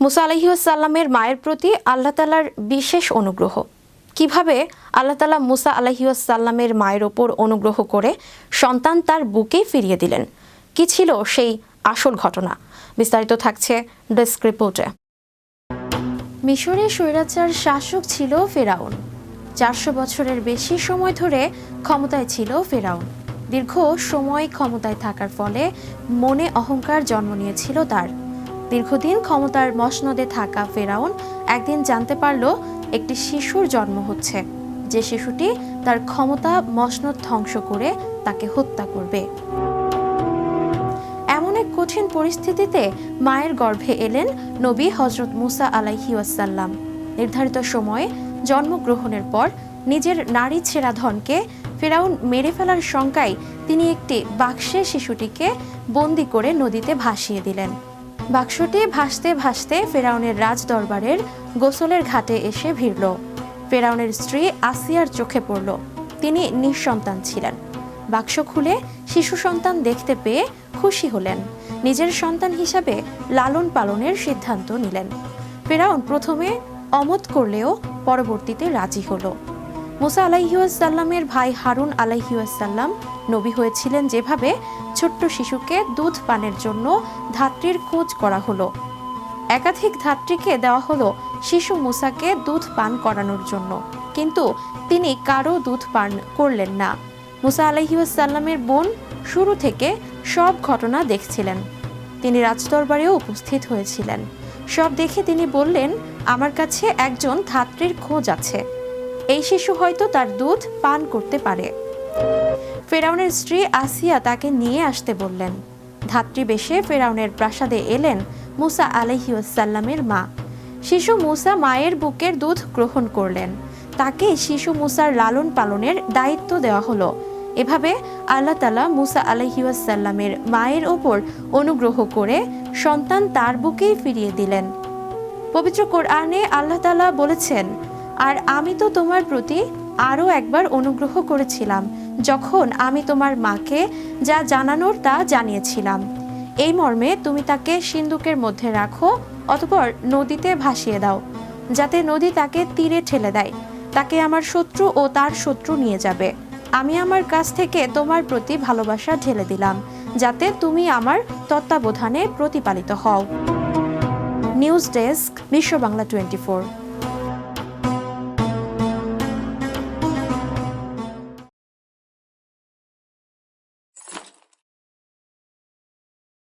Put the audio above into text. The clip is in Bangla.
মুসা আলহিউসাল্লামের মায়ের প্রতি আল্লাহ তালার বিশেষ অনুগ্রহ। কীভাবে আল্লাহ তালা মুসা আলহিউসাল্লামের মায়ের ওপর অনুগ্রহ করে সন্তান তার বুকে ফিরিয়ে দিলেন? কি ছিল সেই আসল ঘটনা? বিস্তারিত থাকছে ডেস্ক রিপোর্টে। মিশরে স্বৈরাচার শাসক ছিল ফেরাউন। চারশো বছরের বেশি সময় ধরে ক্ষমতায় ছিল ফেরাউন। দীর্ঘ সময় ক্ষমতায় থাকার ফলে মনে অহংকার জন্ম নিয়েছিল তার। দীর্ঘদিন ক্ষমতার মসনদে থাকা ফেরাউন একদিন জানতে পারল একটি শিশুর জন্ম হচ্ছে। যে শিশুটি তার ক্ষমতা মসনদ ধ্বংস করে তাকে হত্যা করবে। এমন এক কঠিন পরিস্থিতিতে মায়ের গর্ভে এলেন নবী হজরত মুসা আলাইহি ওয়াসাল্লাম। নির্ধারিত সময়ে জন্মগ্রহণের পর নিজের নারী ছেঁড়া ধনকে ফেরাউন মেরে ফেলার শঙ্কায় তিনি একটি বাক্সে শিশুটিকে বন্দি করে নদীতে ভাসিয়ে দিলেন। বাক্সটি ভাসতে ভাসতে ফেরাউনের রাজ দরবারের গোসলের ঘাটে এসে ভিড়ল। ফেরাউনের স্ত্রী আসিয়ার চোখে পড়ল। তিনি নিঃসন্তান ছিলেন। বাক্স খুলে শিশু সন্তান দেখতে পেয়ে খুশি হলেন। নিজের সন্তান হিসাবে লালন পালনের সিদ্ধান্ত নিলেন। ফেরাউন প্রথমে অমত করলেও পরবর্তীতে রাজি হলো। মুসা আলাইহিউসাল্লামের ভাই হারুন আলাইহিউসাল্লাম নবী হয়েছিলেন যেভাবে ছোট্ট শিশুকে দুধ পানের জন্য ধাত্রীর খোঁজ করা হলো। একাধিক ধাত্রীকে দেওয়া হলো শিশু মুসাকে দুধ পান করানোর জন্য। কিন্তু তিনি কারও দুধ পান করলেন না। মুসা আলহিউসাল্লামের বোন শুরু থেকে সব ঘটনা দেখছিলেন। তিনি রাজদরবারেও উপস্থিত হয়েছিলেন। সব দেখে তিনি বললেন, আমার কাছে একজন ধাত্রীর খোঁজ আছে। এই শিশু হয়তো তার দুধ পান করতে পারে। ফেরাউনের স্ত্রী আসিয়া তাকে নিয়ে আসতে বললেন। ধাত্রী বেশে ফেরাউনের প্রাসাদে এলেন মুসা আলহিউসাল্লামের মা। শিশু মুসা মায়ের বুকের দুধ গ্রহণ করলেন। তাকে শিশু মুসার লালন পালনের দায়িত্ব দেওয়া হলো। এভাবে আল্লাহ তালা মুসা আলহিউসাল্লামের মায়ের ওপর অনুগ্রহ করে সন্তান তার বুকেই ফিরিয়ে দিলেন। পবিত্র কোরআনে আল্লাহ তালা বলেছেন আর আমি তো তোমার প্রতি আরও একবার অনুগ্রহ করেছিলাম, যখন আমি তোমার মাকে যা জানানোর তা জানিয়েছিলাম। এই মর্মে তুমি তাকে সিন্দুকের মধ্যে রাখো, অতপর নদীতে ভাসিয়ে দাও, যাতে নদী তাকে তীরে ঠেলে দেয়। তাকে আমার শত্রু ও তার শত্রু নিয়ে যাবে। আমি আমার কাছ থেকে তোমার প্রতি ভালোবাসা ঢেলে দিলাম, যাতে তুমি আমার তত্ত্বাবধানে প্রতিপালিত হও। নিউজ ডেস্ক, বিশ্ব বাংলা টোয়েন্টি